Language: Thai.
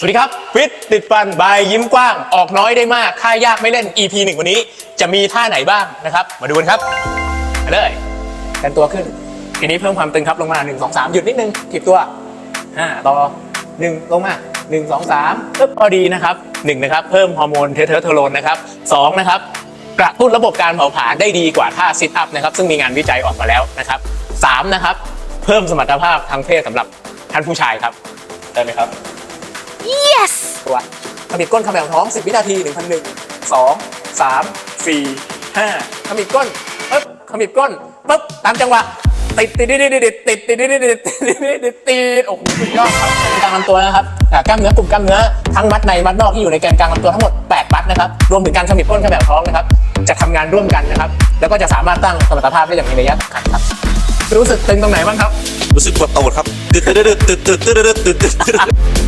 สวัสดีครับ ฟิตติดฟันบายยิ้มกว้าง ออกน้อยได้มากค่ายากไม่เล่น EP หนึ่งวันนี้จะมีท่าไหนบ้างนะครับ มาดูกันครับมาเลยกันตัวขึ้น ทีนี้เพิ่มความตึงครับลงมา 1 2 3 หยุดนิดนึงถีบตัว5ต่อ 1 ลงมา 1 2 3ปึ๊บพอดีนะครับ 1 นะครับ เพิ่มฮอร์โมนเทสโทสเตอโรนนะครับ 2 นะครับ กระตุ้นระบบการเผาผลาญได้ดีกว่าท่าซิทอัพนะครับซึ่งมีงานวิจัยออกมาแล้วนะครับ3นะครับ เพิ่มสมรรถภาพทางเพศสำหรับท่านผู้ชายครับได้ไหมครับ ตัวขมิบก้นขมวท้อง 10 วินาที 1 0 0 1 2 3 4 5ขมิบก้นปึ๊บขมิบก้นปึ๊บตามจังหวะติดติดติดติดติดติดติดติดติดติดติดติดติดโอ้โหสุดยอดครับกลางลำตัวนะครับกล้ามเนื้อกลุ่มกล้ามเนื้อทั้งมัดในมัดนอกที่อยู่ในแกนกลางลำตัวทั้งหมด 8 มัดนะครับรวมถึงการขมิบก้นขมวท้องนะครับจะทำงานร่วมกันนะครับ แล้วก็จะสามารถตั้งสมรรถภาพได้อย่างมีนัยสำคัญครับ รู้สึกตึงตรงไหนบ้างครับ รู้สึกปวดตูดครับตึ๊ดตึ๊ดตึ๊ดตึ๊ดตึ๊ดตึ๊ดตึ๊ดตึ๊ด